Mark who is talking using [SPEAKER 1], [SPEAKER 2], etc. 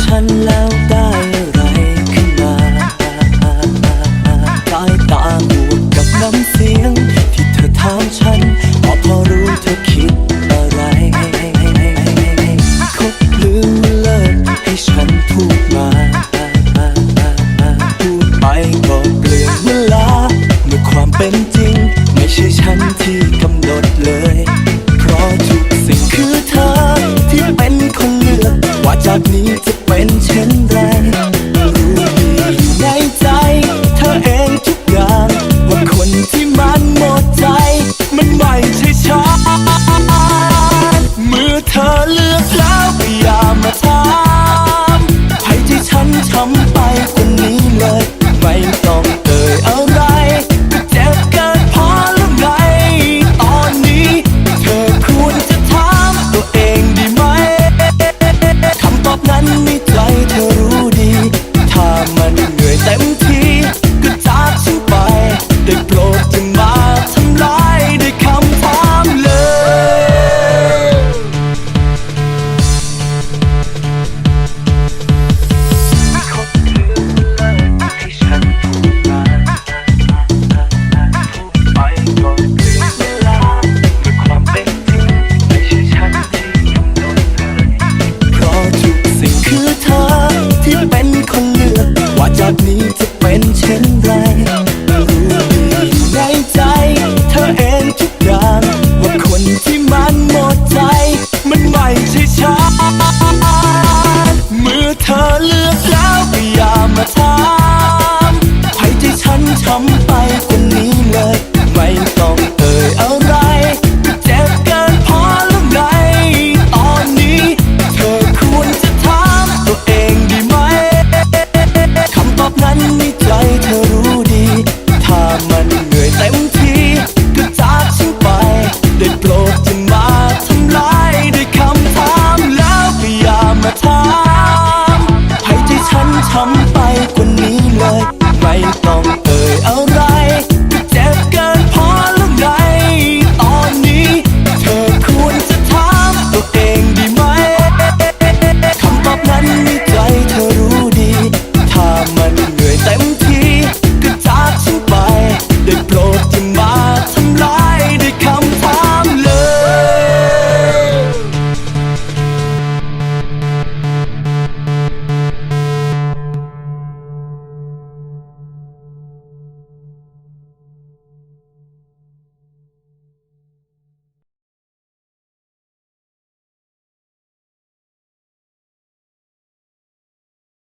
[SPEAKER 1] ฉันแล้วได้อะไรขึ้นมาสายตาบวกกับน้ำเสียง ที่เธอถามฉันพอพอรู้เธอคิดอะไรคบลืมเลิกให้ฉันพูดมาพูดไปก็เปลืองเวลาเมื่อความเป็นจริง ไม่ใช่ฉันที่กำหนดเลย จากนี้จะเป็นเช่นไรรู้ดีในใจ เธอเองทุกอย่าง ว่าคนที่มันหมดใจ มันไม่ใช่ฉันเมื่อเธอเลือกแล้วก็อย่ามาถามให้ที่ฉันทำไปคนนี้เลย ไม่ต้อง Watch out, me.